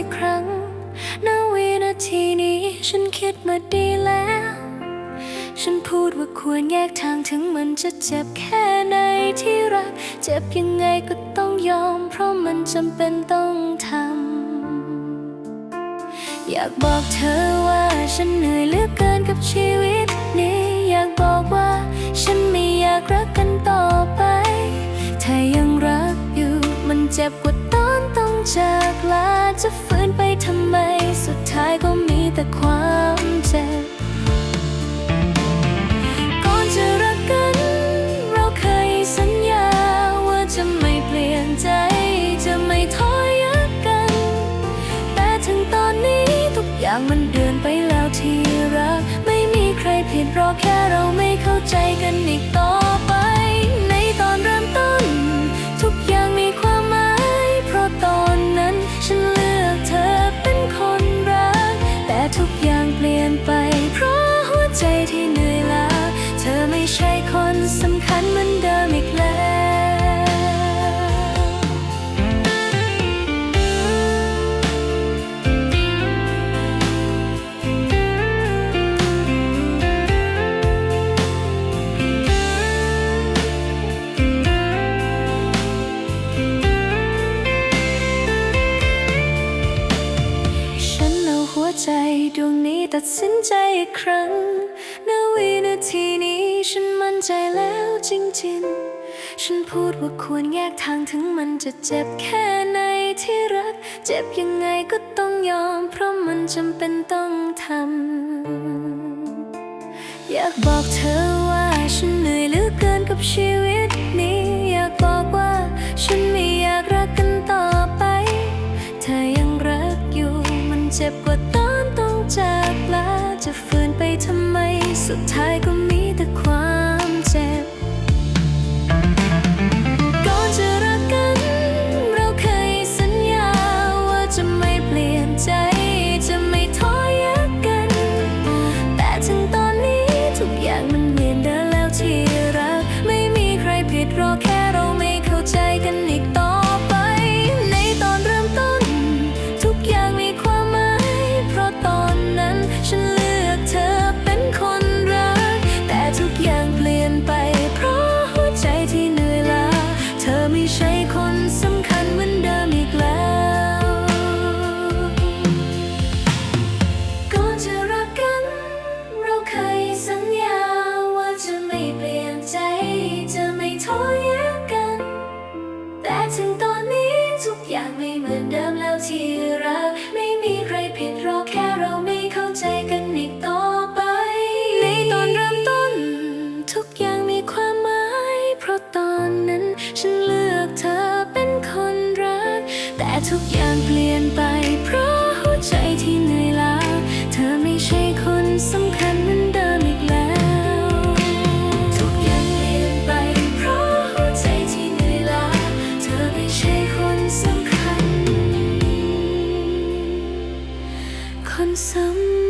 อีกครั้งณวินาทีนี้ ฉันคิดมาดีแล้ว ฉันพูดว่าควรแยกทางถึงมันจะเจ็บแค่ไหนที่รัก เจ็บยังไงก็ต้องยอม เพราะมันจำเป็นต้องทำ อยากบอกเธอว่าฉันเหนื่อยเหลือเกินกับชีวิตนี้ อยากบอกว่าฉันไม่อยากรักกันต่อไป แต่ความเจ็บ ก่อนจะรักกัน เราเคยสัญญาว่าจะไม่เปลี่ยนใจ จะไม่ทอยยักกัน แต่ถึงตอนนี้ทุกอย่างมันเดินไปแล้วที่รัก ไม่มีใครผิดรอแค่เราไม่เข้าใจกันอีกต่อ ใจดวงนี้ตัดสินใจอีกครั้งณวินาทีนี้ฉันมั่นใจแล้วจริงๆ ฉันพูดว่าควรแยกทางถึงมันจะเจ็บแค่ไหนที่รัก เจ็บยังไงก็ต้องยอม เพราะมันจำเป็นต้องทำ อยากบอกเธอว่าฉันเหนื่อยเหลือเกินกับชีวิตนี้ มัน ทุกอย่างเปลี่ยนไปเพราะหัวใจที่เหนื่อยล้าเธอไม่ใช่คนสำคัญเหมือนเดิมอีกแล้ว ทุกอย่างเปลี่ยนไปเพราะหัวใจที่เหนื่อยล้าเธอไม่ใช่คนสำคัญ คนสำ